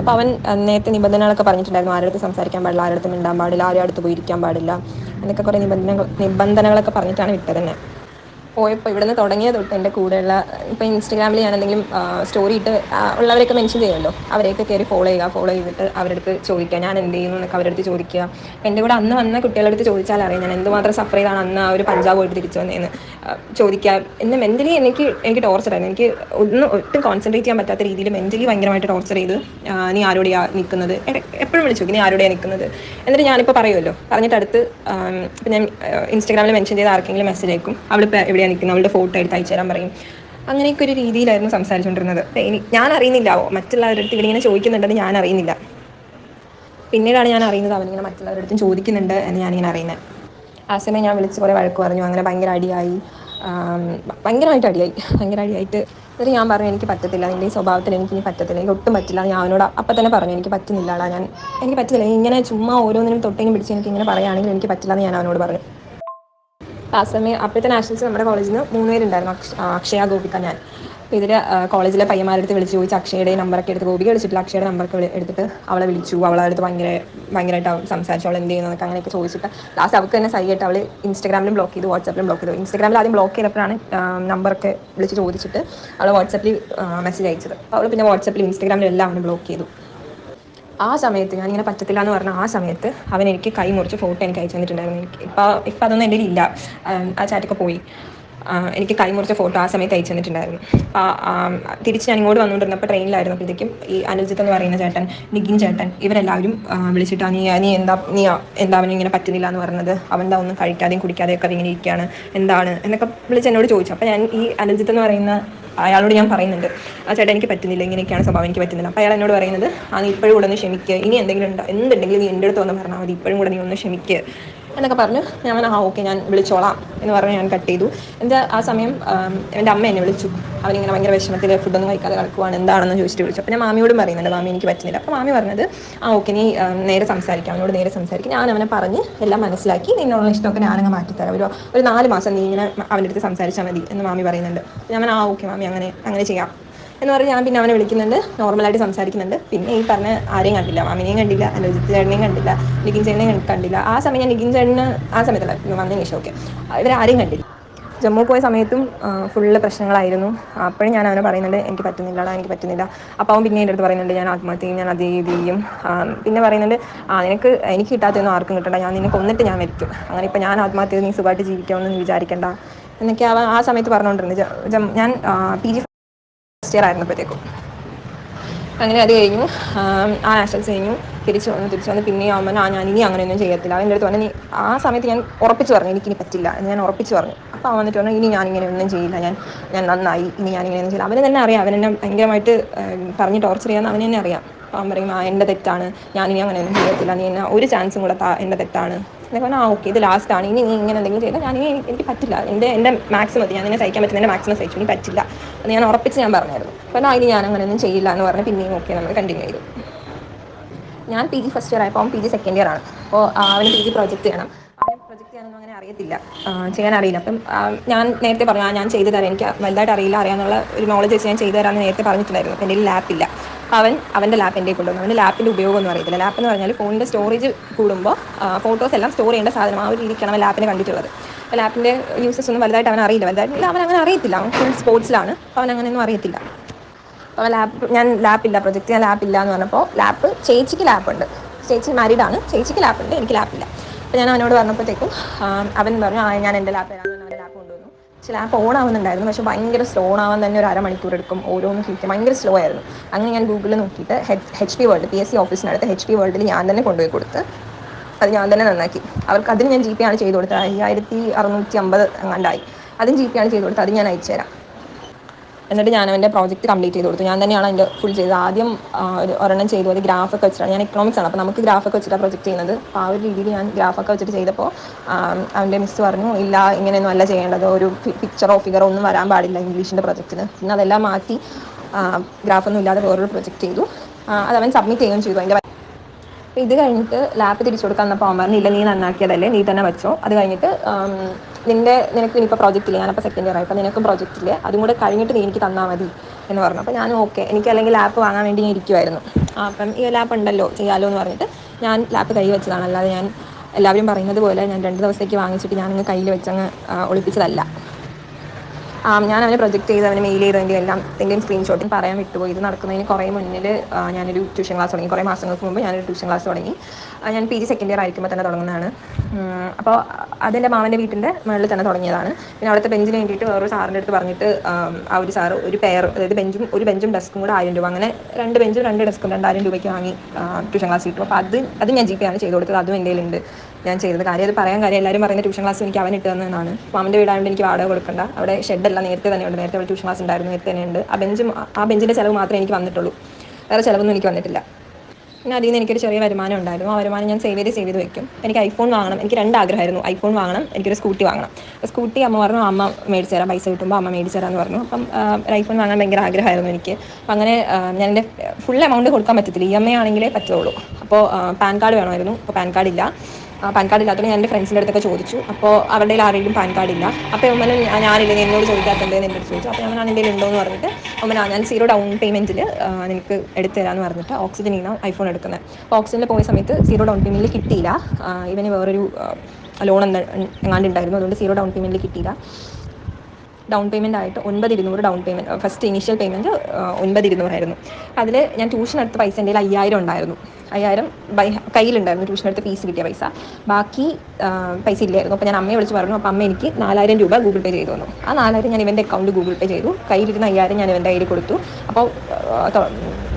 അപ്പോൾ അവൻ നേരത്തെ നിബന്ധനകളൊക്കെ പറഞ്ഞിട്ടുണ്ടായിരുന്നു. ആരുടെ അടുത്ത് സംസാരിക്കാൻ പാടില്ല ആരുടെ അടുത്ത് മിണ്ടാൻ പാടില്ല ആരുടെ അടുത്ത് പോയിരിക്കാൻ പാടില്ല എന്നൊക്കെ കുറേ നിബന്ധനകൾ നിബന്ധനകളൊക്കെ പറഞ്ഞിട്ടാണ് വിട്ടത് തന്നെ പോയപ്പോൾ ഇവിടുന്ന് തുടങ്ങിയ തൊട്ട് എന്റെ കൂടെയുള്ള ഇപ്പോൾ ഇൻസ്റ്റഗ്രാമിൽ ഞാൻ എന്തെങ്കിലും സ്റ്റോറി ഇട്ട് ഉള്ളവരൊക്കെ മെൻഷൻ ചെയ്യുമല്ലോ അവരെയൊക്കെ കയറി ഫോളോ ചെയ്യുക ഫോളോ ചെയ്തിട്ട് അവരുടെ അടുത്ത് ചോദിക്കുക ഞാൻ എന്ത് ചെയ്യുന്നു? എന്നൊക്കെ അവരുടെ അടുത്ത് ചോദിക്കുക. എന്റെ കൂടെ അന്ന് വന്ന കുട്ടികളുടെ അടുത്ത് ചോദിച്ചാൽ അറിയാം ഞാൻ എന്തുമാത്രം സഫർ ചെയ്താണ് അന്ന് ആ ഒരു പഞ്ചാബ് പോയിട്ട് തിരിച്ചു വന്നതെന്ന് ചോദിക്കുക. എന്നെ മെന്റലി എനിക്ക് എനിക്ക് ടോർച്ചർ ആയിരുന്നു. എനിക്ക് ഒന്നും ഒട്ടും കോൺസെൻട്രേറ്റ് ചെയ്യാൻ പറ്റാത്ത രീതിയിൽ മെന്റലി ഭയങ്കരമായിട്ട് ടോർച്ചർ ചെയ്ത് നീ ആരോടെയാ നിൽക്കുന്നത്? എപ്പോഴും വിളിച്ചു നീ ആരോടെയാ നിൽക്കുന്നത്? എന്നിട്ട് ഞാനിപ്പോൾ പറയുമല്ലോ പറഞ്ഞിട്ട് അടുത്ത് ഞാൻ ഇൻസ്റ്റാഗ്രാമിൽ മെൻഷൻ ചെയ്ത ആർക്കെങ്കിലും മെസ്സേജ് അയക്കും. അവളിപ്പോൾ എവിടെയാണ് നിൽക്കുന്ന അവളുടെ ഫോട്ടോ എടുത്ത് അയച്ചു തരാൻ പറയും. അങ്ങനെയൊക്കെ ഒരു രീതിയിലായിരുന്നു സംസാരിച്ചുകൊണ്ടിരുന്നത്. ഇനി ഞാൻ അറിയുന്നില്ല. മറ്റുള്ളവരുടെ അടുത്ത് ഇവിടെ ഇങ്ങനെ ചോദിക്കുന്നുണ്ടെന്ന് ഞാൻ അറിയുന്നില്ല. പിന്നീടാണ് ഞാൻ അറിയുന്നത് അവനിങ്ങനെ മറ്റുള്ളവരുടെ അടുത്തും ചോദിക്കുന്നുണ്ട് എന്ന് ഞാനിങ്ങനെ അറിയുന്നത്. ആ സമയം ഞാൻ വിളിച്ച് കുറേ വഴക്ക് പറഞ്ഞു. അങ്ങനെ ഭയങ്കര അടിയായി. ഭയങ്കരമായിട്ട് അടിയായി. ഭയങ്കര അടിയായിട്ട്. എന്നിട്ട് ഞാൻ പറഞ്ഞു എനിക്ക് പറ്റത്തില്ല. നിന്റെ ഈ സ്വഭാവത്തിൽ എനിക്ക് ഇനി പറ്റത്തില്ല. എനിക്ക് ഒട്ടും പറ്റില്ല. ഞാൻ അവനോട് അപ്പം തന്നെ പറഞ്ഞു എനിക്ക് പറ്റുന്നില്ലടാ ഞാൻ. എനിക്ക് പറ്റത്തില്ല. ഇങ്ങനെ ചുമ്മാ ഓരോന്നിനും തൊട്ടേനും പിടിച്ച് എനിക്ക് ഇങ്ങനെ പറയുകയാണെങ്കിൽ എനിക്ക് പറ്റില്ല എന്ന് ഞാൻ അവനോട് പറഞ്ഞു. ആ സമയം അപ്പോഴത്തെ നാഷണൽസ് നമ്മുടെ കോളേജിൽ നിന്ന് മൂന്ന് പേരുണ്ടായിരുന്നു. അക്ഷയ ഗോപിക ഞാൻ. ഇതിൽ കോളേജിലെ പയ്യന്മാരുടെ അടുത്ത് വിളിച്ച് ചോദിച്ചു അക്ഷയുടെ നമ്പറൊക്കെ എടുത്ത് ഗോപിക വിളിച്ചിട്ടില്ല അക്ഷയുടെ നമ്പറൊക്കെ എടുത്തിട്ട് അവളെ വിളിച്ചു. അവളെ അടുത്ത് ഭയങ്കര ഭയങ്കരമായിട്ട് സംസാരിച്ചു. അവൾ എന്ത് ചെയ്യുന്നതൊക്കെ അങ്ങനെയൊക്കെ ചോദിച്ചിട്ട് ലാസ്റ്റ് അവൾക്ക് തന്നെ സൈഡായിട്ട് അവൾ ഇൻസ്റ്റാഗ്രാമിലും ബ്ലോക്ക് ചെയ്തു വാട്സാപ്പിലും ബ്ലോക്ക് ചെയ്തു. ഇൻസ്റ്റാഗ്രാമിൽ ആദ്യം ബ്ലോക്ക് ചെയ്തപ്പോഴാണ് നമ്പറൊക്കെ വിളിച്ച് ചോദിച്ചിട്ട് അവൾ വാട്സാപ്പിൽ മെസ്സേജ് അയച്ചത്. അവൾ പിന്നെ വാട്സാപ്പിലും ഇൻസ്റ്റാഗ്രാമിലും എല്ലാം അവന് ബ്ലോക്ക് ചെയ്തു. ആ സമയത്ത് ഞാൻ ഇങ്ങനെ പറ്റത്തില്ല എന്ന് പറഞ്ഞ ആ സമയത്ത് അവൻ എനിക്ക് കൈ മുറിച്ച് ഫോട്ടോ എനിക്ക് അയച്ചു തന്നിട്ടുണ്ടായിരുന്നു. എനിക്ക് ഇപ്പൊ ഇപ്പം അതൊന്നും എന്റെ ഇല്ല ആ ചാറ്റൊക്കെ പോയി. എനിക്ക് കൈ മുറിച്ച ഫോട്ടോ ആ സമയത്ത് അയച്ചു തന്നിട്ടുണ്ടായിരുന്നു. ആ, തിരിച്ച് ഞാൻ ഇങ്ങോട്ട് വന്നുകൊണ്ടിരുന്നപ്പോൾ ട്രെയിനിലായിരുന്നപ്പോഴത്തേക്കും ഈ അനുജിത്ത് എന്ന് പറയുന്ന ചേട്ടൻ നിഗിൻ ചേട്ടൻ ഇവരെല്ലാവരും വിളിച്ചിട്ട് "ആ, നീ നീ എന്താ നീ എന്താ അവന് ഇങ്ങനെ പറ്റുന്നില്ല എന്ന് പറഞ്ഞത്? അവൻ എന്താ ഒന്നും കഴിക്കാതെയും കുടിക്കാതെയും ഒക്കെ ഇങ്ങനെ ഇരിക്കുകയാണ്? എന്താണ്? എന്നൊക്കെ വിളിച്ച് എന്നോട് ചോദിച്ചു. അപ്പോൾ ഞാൻ ഈ അനുജിത്ത് എന്ന് പറയുന്ന അയാളോട് ഞാൻ പറയുന്നുണ്ട് ആ ചേട്ടാ എനിക്ക് പറ്റുന്നില്ല ഇങ്ങനെയൊക്കെയാണ് സ്വഭാവം എനിക്ക് പറ്റുന്നില്ല. അപ്പോൾ അയാൾ എന്നോട് പറയുന്നത് ആ നീ ഇപ്പോഴും കൂടെ ഒന്ന് ക്ഷമിക്കുക ഇനി എന്തെങ്കിലും ഉണ്ടോ എന്തുണ്ടെങ്കിലും നീ എന്റെ അടുത്ത് വന്ന് പറഞ്ഞാൽ മതി. ഇപ്പോഴും കൂടെ നീ ഒന്ന് ക്ഷമിക്കുക എന്നൊക്കെ പറഞ്ഞു. ഞാൻ ആ ഓക്കെ ഞാൻ വിളിച്ചോളാം എന്ന് പറഞ്ഞ് ഞാൻ കട്ട് ചെയ്തു. എന്റെ ആ സമയം എന്റെ അമ്മ എന്നെ വിളിച്ചു. അവനിങ്ങനെ ഭയങ്കര വിഷമത്തിൽ ഫുഡൊന്നും കഴിക്കാതെ കിടക്കുവാണ് എന്താണെന്ന് ചോദിച്ചിട്ട് വിളിച്ചു. അപ്പോൾ ഞാൻ മാമിയോടും പറയുന്നുണ്ട് മാമി എനിക്ക് പറ്റുന്നില്ല. അപ്പോൾ മാമി പറഞ്ഞത് ആ ഓക്കെ നീ നേരെ സംസാരിക്കാം. അവനോട് നേരെ സംസാരിക്കും. ഞാൻ അവനെ പറഞ്ഞ് എല്ലാം മനസ്സിലാക്കി. നിന്നോടുള്ള ഇഷ്ടമൊക്കെ ഞാനങ്ങ് മാറ്റിത്തരാം. ഒരു ഒരു നാല് മാസം നീ ഇങ്ങനെ അവന്റെ അടുത്ത് സംസാരിച്ചാൽ മതി എന്ന് മാമി പറയുന്നുണ്ട്. ഞാൻ ആ ഓക്കെ മാമി അങ്ങനെ അങ്ങനെ ചെയ്യാം. എന്ന് പറഞ്ഞ് ഞാൻ പിന്നെ അവനെ വിളിക്കുന്നുണ്ട്. നോർമലായിട്ട് സംസാരിക്കുന്നുണ്ട്. പിന്നെ ഈ പറഞ്ഞ ആരെയും കണ്ടില്ല. മാമിനെയും കണ്ടില്ല. അനുജിത്ത് ചേട്ടനെയും കണ്ടില്ല. നികിൻ ചേട്ടനെയും കണ്ടില്ല. ആ സമയം ഞാൻ നികിൻ ചേട്ടന് ആ സമയത്തല്ല വന്നതിന് ശേഷം. ഓക്കെ. ഇവരാരെയും കണ്ടില്ല. ജമ്മു പോയ സമയത്തും ഫുള്ള് പ്രശ്നങ്ങളായിരുന്നു. അപ്പോഴും ഞാൻ അവനെ പറയുന്നുണ്ട് എനിക്ക് പറ്റുന്നില്ലടാ എനിക്ക് പറ്റുന്നില്ല. അപ്പോൾ അവൻ പിന്നെ എന്റെ അടുത്ത് പറയുന്നുണ്ട് ഞാൻ ആത്മഹത്യ ഞാൻ അതേ ചെയ്യും. പിന്നെ പറയുന്നുണ്ട് ആ നിനക്ക് എനിക്ക് കിട്ടാത്തൊന്നും ആർക്കും കിട്ടണ്ട. ഞാൻ നിന്നെ കൊന്നിട്ട് ഞാൻ മരിക്കും. അങ്ങനെ ഇപ്പം ഞാൻ ആത്മഹത്യ നീ സുഖമായിട്ട് ജീവിക്കാമെന്ന് നീ വിചാരിക്കണ്ട. എന്നൊക്കെ അവൻ ആ സമയത്ത് പറഞ്ഞുകൊണ്ടിരുന്നു ഞാൻ പി ജി ഫസ്റ്റ് ഇയർ ആയിരുന്നപ്പോഴത്തേക്കും. അങ്ങനെ അത് കഴിഞ്ഞു. ആ നാഷണൽസ് കഴിഞ്ഞു. തിരിച്ചു വന്നു തിരിച്ചു വന്ന്. പിന്നെ അവൻ ആ ഞാൻ ഇനി അങ്ങനെയൊന്നും ചെയ്യത്തില്ല. അവന്റെ അടുത്ത് പറഞ്ഞു ആ സമയത്ത് ഞാൻ ഉറപ്പിച്ച് പറഞ്ഞു എനിക്കിനി പറ്റില്ല. എന്ന് ഞാൻ ഉറപ്പിച്ച് പറഞ്ഞു. അപ്പോൾ അവൻ വന്നിട്ട് പറഞ്ഞു ഇനി ഞാൻ ഇങ്ങനെ ഒന്നും ചെയ്യില്ല. ഞാൻ ഞാൻ നന്നായി. ഇനി ഞാൻ ഇങ്ങനെ ഒന്നും ചെയ്യില്ല. അവനെ തന്നെ അറിയാം. അവനെന്നെ ഭയങ്കരമായിട്ട് പറഞ്ഞ് ടോർച്ചർ ചെയ്യാമെന്ന് അവനെന്നെ അറിയാം. അവൻ പറയും ആ എന്റെ തെറ്റാണ്. ഞാനിനി അങ്ങനെയൊന്നും ചെയ്യത്തില്ല. നീ എന്നെ ഒരു ചാൻസും കൂടെ താ എന്റെ തെറ്റാണ്. എന്നൊക്കെ പറഞ്ഞാൽ ആ ഓക്കെ ഇത് ലാസ്റ്റ് ആണ്. ഇനി നീ ഇങ്ങനെ എന്തെങ്കിലും ചെയ്താൽ ഞാൻ എനിക്ക് പറ്റില്ല. എന്റെ എന്റെ മാക്സിമം മതി ഞാൻ നിന്നെ സഹിക്കാൻ പറ്റുന്ന എന്റെ മാക്സിമം സഹിച്ചു. ഇനി പറ്റില്ല. എന്ന് ഞാൻ ഉറപ്പിച്ച് ഞാൻ പറഞ്ഞായിരുന്നു. അപ്പോൾ ഇനി ഞാൻ അങ്ങനെയൊന്നും ചെയ്യില്ല എന്ന് പറഞ്ഞ് പിന്നെയും ഓക്കെ നമ്മൾ കണ്ടിന്യൂ ചെയ്തു. ഞാൻ പി ജി ഫസ്റ്റ് ഇയർ ആയപ്പോൾ പി ജി സെക്കൻഡ് ഇയർ ആണ്. അപ്പോൾ അവന് പി ജി പ്രൊജക്ട് ചെയ്യണം. അവൻ പ്രൊജക്റ്റ് ചെയ്യാനൊന്നും അങ്ങനെ അറിയത്തില്ല. ചെയ്യാൻ അറിയില്ല. അപ്പം ഞാൻ നേരത്തെ പറഞ്ഞു ഞാൻ ചെയ്തു തരാം. എനിക്ക് വലുതായിട്ട് അറിയില്ല. അറിയാനുള്ള ഒരു നോളജ് വെച്ച് ഞാൻ ചെയ്തു തരാമെന്ന് നേരത്തെ പറഞ്ഞിട്ടുണ്ടായിരുന്നു. എന്റെ ലാപ്പില്ല അവൻ അവന്റെ ലാപ്പ് കൊണ്ടുവന്നു. അവന്റെ ലാപ്പിന്റെ ഉപയോഗമൊന്നും അറിയത്തില്ല ലാപ്പ് എന്ന് പറഞ്ഞാൽ ഫോണിന്റെ സ്റ്റോറേജ് കൂടുമ്പോൾ ഫോട്ടോസ് എല്ലാം സ്റ്റോർ ചെയ്യേണ്ട സാധനം ആ ഒരു രീതിക്കാണ് അവൻ ലാപ്പിനെ കണ്ടിട്ടുള്ളത്. അപ്പോൾ ലാപ്പിന്റെ യൂസസ് ഒന്നും വലുതായിട്ട് അവൻ അറിയില്ല. വലുതായിട്ട് അവൻ അങ്ങനെ അറിയത്തില്ല. അവൻ ഫുൾ സ്പോർട്സിലാണ് അപ്പോൾ അവൻ അങ്ങനെയൊന്നും അറിയത്തില്ല. അപ്പോൾ ലാപ്പ് ഞാൻ ലാപ്പില്ല പ്രൊജക്റ്റ് ഞാൻ ലാപ്പില്ല എന്ന് പറഞ്ഞപ്പോൾ ലാപ്പ് ചേച്ചിക്ക് ലാപ്പുണ്ട് ചേച്ചി മാരീഡാണ് ചേച്ചിക്ക് ലാപ്പുണ്ട് എനിക്ക് ലാപ്പില്ല അപ്പോൾ ഞാൻ അവനോട് പറഞ്ഞപ്പോഴത്തേക്കും അവൻ പറഞ്ഞു ആ ഞാൻ എന്റെ ലാപ്പ് തരാമെന്ന് പക്ഷേ ലാപ്പ് ഓൺ ആവുന്നുണ്ടായിരുന്നു. പക്ഷേ ഭയങ്കര സ്ലോ ഓൺ ആവാൻ തന്നെ ഒരു അരമണിക്കൂർ എടുക്കും ഓരോന്ന് ക്ലിക്ക് ഭയങ്കര സ്ലോ ആയിരുന്നു. അങ്ങനെ ഞാൻ ഗൂഗിളിൽ നോക്കിയിട്ട് H P world P S C ഓഫീസിനടുത്ത് H P വേൾഡിൽ ഞാൻ തന്നെ കൊണ്ടുപോയി കൊടുത്ത് അത് ഞാൻ തന്നെ നന്നാക്കി. അവർക്ക് അതിന് ഞാൻ ജി പേ ആണ് ചെയ്ത് കൊടുത്തത്. അയ്യായിരത്തി അറുന്നൂറ്റി അമ്പത് എങ്ങാണ്ടായി. അതും ജി പേ ആണ് ചെയ്ത് കൊടുത്തത് അത് ഞാൻ അയച്ചു തരാം എന്നിട്ട് ഞാൻ അവന്റെ പ്രോജക്റ്റ് കംപ്ലീറ്റ് ചെയ്ത് കൊടുത്തു. ഞാൻ തന്നെയാണ് അതിന്റെ ഫുൾ ചെയ്തത്. ആദ്യം ഒരു ഒരെണ്ണം ചെയ്തു. അത് ഗ്രാഫൊക്കെ വെച്ചിട്ടാണ്. ഞാൻ എക്കണോമിക്സ് ആണ്. അപ്പോൾ നമുക്ക് ഗ്രാഫൊക്കെ വെച്ചിട്ടാണ് പ്രൊജക്റ്റ് ചെയ്യുന്നത്. അപ്പോൾ ആ ഒരു രീതിയിൽ ഞാൻ ഗ്രാഫൊക്കെ വെച്ചിട്ട് ചെയ്തപ്പോൾ അവന്റെ മിസ് പറഞ്ഞു ഇല്ല ഇങ്ങനെയൊന്നും അല്ല ചെയ്യേണ്ടത്. ഒരു പിക്ചറോ ഫിഗറോ ഒന്നും വരാൻ പാടില്ല ഇംഗ്ലീഷിന്റെ പ്രൊജക്റ്റിന് പിന്നെ അതെല്ലാം മാറ്റി ഗ്രാഫൊന്നും ഇല്ലാതെ വേറൊരു പ്രൊജക്റ്റ് ചെയ്തു. ആ, അത് അവൻ സബ്മിറ്റ് ചെയ്യുകയും ചെയ്തു. അതിന്റെ ഇത് കഴിഞ്ഞിട്ട് ലാപ്പ് തിരിച്ചു കൊടുക്കാൻ അപ്പൊ അവൻ പറഞ്ഞു ഇല്ല നീ നന്നാക്കിയതല്ലേ നീ തന്നെ വെച്ചോ. അത് കഴിഞ്ഞിട്ട് നിന്റെ നിനക്ക് ഇനിയിപ്പോൾ പ്രോജക്റ്റ് ഇല്ല ഞാനപ്പോൾ സെക്കൻഡ് ഇയർ ആയപ്പോൾ നിനക്കും പ്രോജക്റ്റ് ഇല്ല അതും കൂടെ കഴിഞ്ഞിട്ട് നീ എനിക്ക് തന്നാൽ മതി എന്ന് പറഞ്ഞു. അപ്പോൾ ഞാൻ ഓക്കെ എനിക്ക് അല്ലെങ്കിൽ ലാപ്പ് വാങ്ങാൻ വേണ്ടി ഞാൻ ഇരിക്കുമായിരുന്നു അപ്പം ഈ ലാപ്പ് ഉണ്ടല്ലോ ചെയ്യാലോ എന്ന് പറഞ്ഞിട്ട് ഞാൻ ലാപ്പ് കൈ വെച്ചതാണ്. അല്ലാതെ ഞാൻ എല്ലാവരും പറയുന്നത് പോലെ ഞാൻ രണ്ട് ദിവസത്തേക്ക് വാങ്ങിച്ചിട്ട് ഞാൻ ഞാനങ്ങ് കയ്യിൽ വെച്ചങ്ങ് ഒളിപ്പിച്ചതല്ല. ഞാൻ അവനെ പ്രൊജക്റ്റ് ചെയ്ത് അവന് മെയിൽ ചെയ്തതിന്റെ എല്ലാം എന്തെങ്കിലും സ്ക്രീൻഷോട്ടും പറയാൻ വിട്ടുപോയി. ഇത് നടക്കുന്നതിന് കുറേ മുന്നിൽ ഞാനൊരു ട്യൂഷൻ ക്ലാസ് തുടങ്ങി. കുറേ മാസങ്ങൾക്ക് മുമ്പ് ഞാനൊരു ട്യൂഷൻ ക്ലാസ് തുടങ്ങി. ഞാൻ പി ജി സെക്കൻഡ് ഇയർ ആയിരിക്കുമ്പോൾ തന്നെ തുടങ്ങുന്നതാണ്. അപ്പോൾ അതെന്റെ മാമന്റെ വീട്ടിന്റെ മുകളിൽ തന്നെ തുടങ്ങിയതാണ്. പിന്നെ അവിടുത്തെ ബെഞ്ചിന് വേണ്ടിയിട്ട് വേറൊരു സാറിന്റെ അടുത്ത് പറഞ്ഞിട്ട് ആ ഒരു സാറ് ഒരു പെയർ അതായത് ബെഞ്ചും ഒരു ബെഞ്ചും ഡെസ്കും കൂടെ ആയിരം രൂപ. അങ്ങനെ രണ്ട് ബെഞ്ചും രണ്ട് ഡെസ്കും രണ്ടായിരം രൂപയ്ക്ക് വാങ്ങി ട്യൂഷൻ ക്ലാസ് കിട്ടും. അപ്പോൾ അത് അത് ഞാൻ ജി പേ ആണ് ചെയ്ത് കൊടുത്തത്. അതും എന്റെ കയ്യിലുണ്ട്. ഞാൻ ചെയ്തത്. കാര്യം അത് പറയാൻ കാര്യം എല്ലാവരും പറയുന്ന ട്യൂഷൻ ക്ലാസ് എനിക്ക് അവൻ ഇട്ട് തന്നതാണ്. മാമന്റെ വീടായതുകൊണ്ട് എനിക്ക് വാടക കൊടുക്കണ്ട. അവിടെ ഷെഡെല്ലാം നേരത്തെ തന്നെ ഉണ്ട്. നേരത്തെ അവിടെ ട്യൂഷൻ ക്ലാസ് ഉണ്ടായിരുന്നു. നേരത്തെ തന്നെ ഉണ്ട്. ആ ബെഞ്ചും ആ ബെഞ്ചിന്റെ ചിലവ് മാത്രമേ എനിക്ക് വന്നിട്ടുള്ളൂ. വേറെ ചിലവൊന്നും എനിക്ക് വന്നിട്ടില്ല. പിന്നെ അതിൽ നിന്ന് എനിക്കൊരു ചെറിയ വരുമാനം ഉണ്ടായിരുന്നു. ആ വരുമാനം ഞാൻ സേവ് ചെയ്ത് സേവ് ചെയ്ത് വെക്കും. എനിക്ക് ഐഫോൺ വാങ്ങണം. എനിക്ക് രണ്ട് ആഗ്രഹമായിരുന്നു ഐഫോൺ വാങ്ങണം. എനിക്കൊരു സ്കൂട്ടി വാങ്ങണം. സ്കൂട്ടി അമ്മ പറഞ്ഞു അമ്മ മേടിച്ച് തരാം. പൈസ കിട്ടുമ്പോൾ അമ്മ മേടിച്ച് തരാമെന്ന് പറഞ്ഞു. അപ്പം ഒരു ഐഫോൺ വാങ്ങാൻ ഭയങ്കര ആഗ്രഹമായിരുന്നു എനിക്ക്. അപ്പം അങ്ങനെ ഞാൻ എന്റെ ഫുൾ എമൗണ്ട് കൊടുക്കാൻ പറ്റത്തില്ല. ഇ എം ഐ ആണെങ്കിലേ പറ്റുള്ളൂ. അപ്പോൾ പാൻ കാർഡ് വേണമായിരുന്നു. അപ്പോൾ പാൻ കാർഡ് ഇല്ല. പാൻ കാർഡ് ഇല്ലാത്തതുകൊണ്ട് ഞാൻ എന്റെ ഫ്രണ്ട്സിന്റെ അടുത്തൊക്കെ ചോദിച്ചു. അപ്പോൾ അവരുടെ ആരെങ്കിലും പാൻ കാർഡ് ഇല്ല. അപ്പോൾ ഉമ്മൻ ഞാനില്ല നീ എന്നോട് ചോദിക്കാത്തതെന്ന് എന്റെ അടുത്ത് ചോദിച്ചു. അപ്പോൾ ഞാൻ എന്റെ ഉണ്ടോ എന്ന് പറഞ്ഞിട്ട് അമ്മ ഞാൻ സീറോ ഡൗൺ പേയ്മെന്റിൽ നിനക്ക് എടുത്തു തരാമെന്ന് പറഞ്ഞിട്ട് ഓക്സിജനിൽ ഐഫോൺ എടുക്കുന്നത് അപ്പോൾ ഓക്സിജനിൽ പോയ സമയത്ത് സീറോ ഡൗൺ പേയ്മെന്റിൽ കിട്ടിയില്ല. ഇവന് വേറൊരു ലോൺ എന്താ എങ്ങാണ്ട് ഉണ്ടായിരുന്നു. അതുകൊണ്ട് സീറോ ഡൗൺ പേയ്മെന്റിൽ കിട്ടിയില്ല. ഡൗൺ പേയ്മെന്റ് ആയിട്ട് ഒൻപത് ഇരുന്നൂറ് down payment first initial payment ഒൻപത് ഇരുന്നൂറായിരുന്നു അതിൽ ഞാൻ ട്യൂഷൻ എടുത്ത പൈസ എന്റെ കയ്യിൽ അയ്യായിരം ഉണ്ടായിരുന്നു. അയ്യായിരം കയ്യിലുണ്ടായിരുന്നു ട്യൂഷൻ എടുത്ത് ഫീസ് കിട്ടിയ പൈസ. ബാക്കി പൈസ ഇല്ലായിരുന്നു. അപ്പോൾ ഞാൻ അമ്മയെ വിളിച്ച് പറഞ്ഞു അപ്പോൾ അമ്മ എനിക്ക് നാലായിരം രൂപ ഗൂഗിൾ പേ ചെയ്തു തന്നു. ആ നാലായിരം ഞാൻ ഇവന്റെ അക്കൗണ്ട് ഗൂഗിൾ പേ ചെയ്തു. കയ്യിലിരുന്ന അയ്യായിരം ഞാൻ ഇവന്റെ കയ്യിൽ കൊടുത്തു. അപ്പോൾ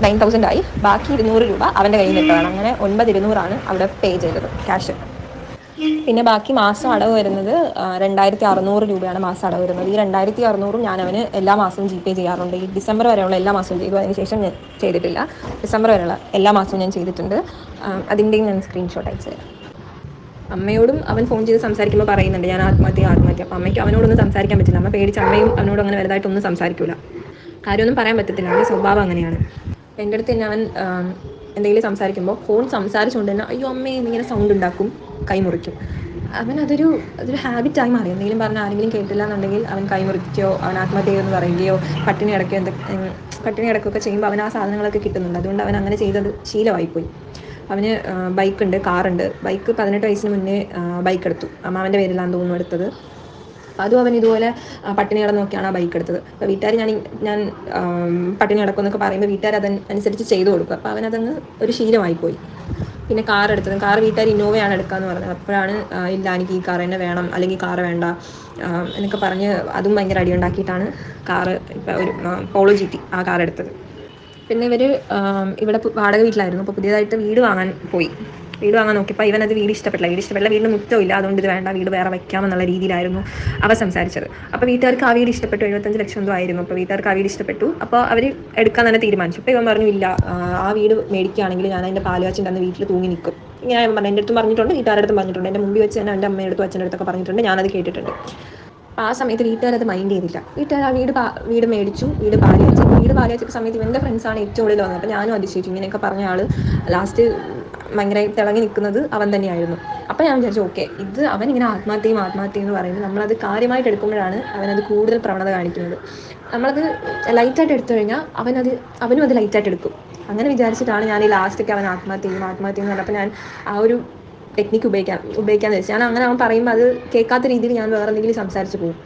നയൻ തൗസൻഡ് ആയി. ബാക്കി ഇരുന്നൂറ് രൂപ അവന്റെ കയ്യിൽ ഇട്ടതാണ് അങ്ങനെ ഒൻപത് ഇരുന്നൂറാണ് അവിടെ പേ ചെയ്തത് ക്യാഷ് പിന്നെ ബാക്കി മാസം അടവ് വരുന്നത് രണ്ടായിരത്തി അറുന്നൂറ് രൂപയാണ് മാസം അടവ് വരുന്നത്. ഈ രണ്ടായിരത്തി അറുന്നൂറും ഞാൻ അവന് എല്ലാ മാസവും ജി പേ ചെയ്യാറുണ്ട്. ഈ ഡിസംബർ വരെയുള്ള എല്ലാ മാസവും ചെയ്തു അതിനുശേഷം ഞാൻ ചെയ്തിട്ടില്ല. ഡിസംബർ വരെയുള്ള എല്ലാ മാസവും ഞാൻ ചെയ്തിട്ടുണ്ട്. അതിന്റെയും ഞാൻ സ്ക്രീൻഷോട്ട് അയച്ചു തരാം. അമ്മയോടും അവൻ ഫോൺ ചെയ്ത് സംസാരിക്കുമ്പോൾ പറയുന്നുണ്ട് ഞാൻ ആത്മഹത്യ ആത്മഹത്യ. അപ്പം അമ്മയ്ക്ക് അവനോടൊന്നും സംസാരിക്കാൻ പറ്റില്ല. അമ്മ പേടിച്ച് അമ്മയും അവനോട് അങ്ങനെ വലുതായിട്ടൊന്നും സംസാരിക്കില്ല കാര്യമൊന്നും പറയാൻ പറ്റത്തില്ല. അവന്റെ സ്വഭാവം അങ്ങനെയാണ്. എന്റെ അടുത്ത് തന്നെ അവൻ എന്തെങ്കിലും സംസാരിക്കുമ്പോൾ ഫോൺ സംസാരിച്ചുകൊണ്ട് തന്നെ അയ്യോ അമ്മേ എന്നിങ്ങനെ സൗണ്ട് ഉണ്ടാക്കും. കൈമുറിക്കും. അവൻ അതൊരു അതൊരു ഹാബിറ്റായി മാറി. എന്തെങ്കിലും പറഞ്ഞാൽ ആരെങ്കിലും കേട്ടില്ല എന്നുണ്ടെങ്കിൽ അവൻ കൈമുറിക്കുകയോ അവൻ ആത്മഹത്യ ചെയ്യുമെന്ന് പറയുകയോ പട്ടിണി കിടക്കുകയോ എന്തൊക്കെ പട്ടിണി കിടക്കുകയൊക്കെ ചെയ്യുമ്പോൾ അവൻ ആ സാധനങ്ങളൊക്കെ കിട്ടുന്നുണ്ട്. അതുകൊണ്ട് അവൻ അങ്ങനെ ചെയ്തത് ശീലമായിപ്പോയി. അവന് ബൈക്ക് ഉണ്ട് കാറുണ്ട്. ബൈക്ക് പതിനെട്ട് വയസ്സിന് മുന്നേ ബൈക്ക് എടുത്തു അമ്മാവന്റെ പേരിലാന്ന് തോന്നുന്നു എടുത്തത്. അതും അവൻ ഇതുപോലെ പട്ടിണി പട്ടിണി നോക്കിയാണ് ആ ബൈക്ക് എടുത്തത്. അപ്പോൾ വീട്ടുകാർ ഞാൻ ഞാൻ പട്ടിണി കിടക്കുമെന്നൊക്കെ പറയുമ്പോൾ വീട്ടുകാർ അതനുസരിച്ച് ചെയ്തു കൊടുക്കും. അപ്പോൾ അവനതങ്ങ് ഒരു ശീലമായിപ്പോയി. പിന്നെ കാർ എടുത്തത്. കാർ വീട്ടുകാർ ഇന്നോവയാണ് എടുക്കാന്ന് പറഞ്ഞത്. അപ്പോഴാണ് ഇല്ല എനിക്ക് ഈ കാർ തന്നെ വേണം അല്ലെങ്കിൽ കാർ വേണ്ട എന്നൊക്കെ പറഞ്ഞ് അതും ഭയങ്കര അടിയുണ്ടാക്കിയിട്ടാണ് കാർ ഇപ്പം ഒരു പോളോ ജി ടി ആ കാർ എടുത്തത്. പിന്നെ ഇവർ ഇവിടെ വാടക വീട്ടിലായിരുന്നു. അപ്പോൾ പുതിയതായിട്ട് വീട് വാങ്ങാൻ പോയി. വീട് വാങ്ങാൻ നോക്കിയപ്പോൾ ഇവൻ അത് വീട് ഇഷ്ടപ്പെട്ടില്ല. വീട് ഇഷ്ടപ്പെട്ടില്ല വീടിന് മുറ്റമില്ല അതുകൊണ്ട് ഇത് വേണ്ട. വീട് വേറെ വെക്കാമെന്നുള്ള രീതിയിലായിരുന്നു അവ സംസാരിച്ചത്. അപ്പോൾ വീട്ടുകാർക്ക് ആ വീട് ഇഷ്ടപ്പെട്ടു. എഴുപത്തഞ്ച് ലക്ഷം എന്തോ ആയിരുന്നു. അപ്പോൾ വീട്ടുകാർക്ക് ആ വീട് ഇഷ്ടപ്പെട്ടു. അപ്പോൾ അവർ എടുക്കാൻ തന്നെ തീരുമാനിച്ചു. അപ്പോൾ ഇവൻ പറഞ്ഞു ഇല്ല ആ, വീട് മേടിക്കുകയാണെങ്കിൽ ഞാൻ അതിന്റെ പാലുവാച്ചിന്റെ അന്ന് വീട്ടിൽ തൂങ്ങി നിൽക്കും. ഇങ്ങനെ പറഞ്ഞു എന്റെ അടുത്തും പറഞ്ഞിട്ടുണ്ട്. വീട്ടുകാരുടെ അടുത്തും പറഞ്ഞിട്ടുണ്ട്. എന്റെ മുമ്പിൽ വെച്ച് തന്നെ എന്റെ അമ്മയുടെ അടുത്തും അച്ഛന്റെ അടുത്തൊക്കെ പറഞ്ഞിട്ടുണ്ട്. ഞാനത് കേട്ടിട്ടുണ്ട്. ആ സമയത്ത് വീട്ടുകാരത് മൈൻഡ് ചെയ്തില്ല. വീട്ടുകാർ ആ വീട് വീട് മേടിച്ചു. വീട് പാലിയാച്ചു വീട് പാലിയാച്ച സമയത്ത് ഇവന്റെ ഫ്രണ്ട്സാണ് ഏറ്റവും കൂടുതൽ വന്നത്. അപ്പോൾ ഞാനും അതിശയിച്ചു ഇങ്ങനെയൊക്കെ പറഞ്ഞ ആൾ ലാസ്റ്റ് ഭയങ്കര തിളങ്ങി നിൽക്കുന്നത് അവൻ തന്നെയായിരുന്നു. അപ്പം ഞാൻ വിചാരിച്ചു ഓക്കെ ഇത് അവൻ ഇങ്ങനെ ആത്മഹത്യയും ആത്മഹത്യയും എന്ന് പറയുന്നത് നമ്മളത് കാര്യമായിട്ട് എടുക്കുമ്പോഴാണ് അവനത് കൂടുതൽ പ്രവണത കാണിക്കുന്നത്. നമ്മളത് ലൈറ്റായിട്ട് എടുത്തു കഴിഞ്ഞാൽ അവനത് അവനും അത് ലൈറ്റായിട്ട് എടുക്കും. അങ്ങനെ വിചാരിച്ചിട്ടാണ് ഞാൻ ഈ ലാസ്റ്റൊക്കെ അവൻ ആത്മഹത്യ ചെയ്യും ആത്മഹത്യ എന്ന് പറഞ്ഞപ്പോൾ ഞാൻ ആ ഒരു ടെക്നിക്ക് ഉപയോഗിക്കാൻ ഉപയോഗിക്കാന്ന് വെച്ചാൽ ഞാൻ അങ്ങനെ അവൻ പറയുമ്പോൾ അത് കേൾക്കാത്ത രീതിയിൽ ഞാൻ വേറെ എന്തെങ്കിലും സംസാരിച്ചു പോകും.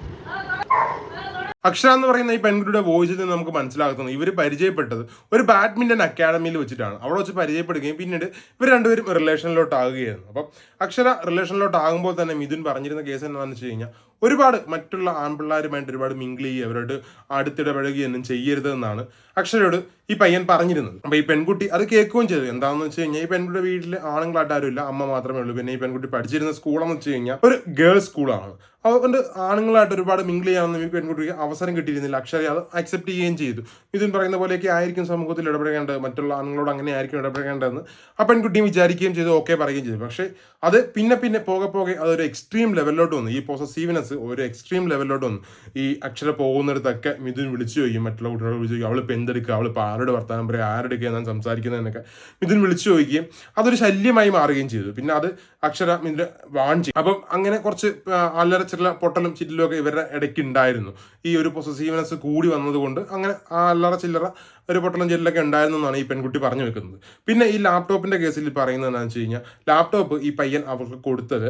അക്ഷര എന്ന് പറയുന്ന ഈ പെൺകുട്ടിയുടെ വോയിസിൽ നിന്ന് നമുക്ക് മനസ്സിലാക്കുന്നത് ഇവർ പരിചയപ്പെട്ടത് ഒരു ബാഡ്മിന്റൺ അക്കാഡമിയിൽ വെച്ചിട്ടാണ്. അവിടെ വെച്ച് പരിചയപ്പെടുകയും പിന്നീട് ഇവർ രണ്ടുപേരും റിലേഷനിലോട്ട് ആകുകയായിരുന്നു അപ്പം അക്ഷര റിലേഷനിലോട്ട് ആകുമ്പോൾ തന്നെ മിഥുൻ പറഞ്ഞിരുന്ന കേസ് എന്താണെന്ന് വെച്ച് കഴിഞ്ഞാൽ ഒരുപാട് മറ്റുള്ള ആൺപിള്ളേരുമായിട്ട് ഒരുപാട് മിങ്കിൾ ചെയ്യുക അവരോട് അടുത്തിടപഴകുകയൊന്നും ചെയ്യരുതെന്നാണ് അക്ഷരയോട് ഈ പയ്യൻ പറഞ്ഞിരുന്നത്. അപ്പോൾ ഈ പെൺകുട്ടി അത് കേൾക്കുകയും ചെയ്തു. എന്താണെന്ന് വെച്ച് കഴിഞ്ഞാൽ ഈ പെൺകുട്ടിയുടെ വീട്ടിൽ ആണുങ്ങളായിട്ട് ആരുമില്ല അമ്മ മാത്രമേ ഉള്ളൂ. പിന്നെ ഈ പെൺകുട്ടി പഠിച്ചിരുന്ന സ്കൂളെന്ന് വെച്ച് കഴിഞ്ഞാൽ ഒരു ഗേൾസ് സ്കൂളാണ് അതുകൊണ്ട് ആണുങ്ങളായിട്ട് ഒരുപാട് മിങ്കിൾ ചെയ്യാനൊന്നും ഈ പെൺകുട്ടിക്ക് അവസരം കിട്ടിയിരുന്നില്ല. അക്ഷര അത് അക്സെപ്റ്റ് ചെയ്യുകയും ചെയ്തു. ഇതും പറയുന്ന പോലെയൊക്കെ ആയിരിക്കും സമൂഹത്തിൽ ഇടപെടേണ്ടത് മറ്റുള്ള ആണുങ്ങളോട് അങ്ങനെ ആയിരിക്കും ഇടപെടേണ്ടതെന്ന് ആ പെൺകുട്ടിയും വിചാരിക്കുകയും ചെയ്തു. ഓക്കെ പറയുകയും ചെയ്തു. പക്ഷേ അത് പിന്നെ പിന്നെ പോകെ പോകെ അതൊരു എക്സ്ട്രീം ലെവലിലോട്ട് വന്നു. ഈ പോസസീവ്നെസ് ഒരു എക്സ്ട്രീം ലെവലിലോട്ട് വന്നു. ഈ അക്ഷര പോകുന്നിടത്തൊക്കെ മിഥുൻ വിളിച്ചു ചോദിക്കും. മറ്റുള്ള കുട്ടികളോട് വിളിച്ചു ചോദിക്കും. അവൾ പെന്തെടുക്കുക അവൾ ഇപ്പോൾ ആരോട് വർത്താനം പറയുക ആരെടുക്കുക എന്നാണ് സംസാരിക്കുന്നതെന്നൊക്കെ മിഥുൻ വിളിച്ചു ചോദിക്കുകയും അതൊരു ശല്യമായി മാറുകയും ചെയ്തു. പിന്നെ അത് അക്ഷര മിഥുൻ വാൺ ചെയ്യും അപ്പം അങ്ങനെ കുറച്ച് അല്ലറ ചില പൊട്ടലും ചില്ലും ഒക്കെ ഇവരുടെ ഇടയ്ക്ക് ഉണ്ടായിരുന്നു ഈ ഒരു പൊസസീവ്നെസ് കൂടി വന്നതുകൊണ്ട് അങ്ങനെ ആ അല്ലറ ചില്ലറ ഒരു പൊട്ടലും ചില്ലൊക്കെ ഉണ്ടായിരുന്നു എന്നാണ് ഈ പെൺകുട്ടി പറഞ്ഞു വെക്കുന്നത്. പിന്നെ ഈ ലാപ്ടോപ്പിന്റെ കേസിൽ പറയുന്നത് എന്താണെന്ന് വെച്ച് കഴിഞ്ഞാൽ ലാപ്ടോപ്പ് ഈ പയ്യൻ അവർക്ക് കൊടുത്തത്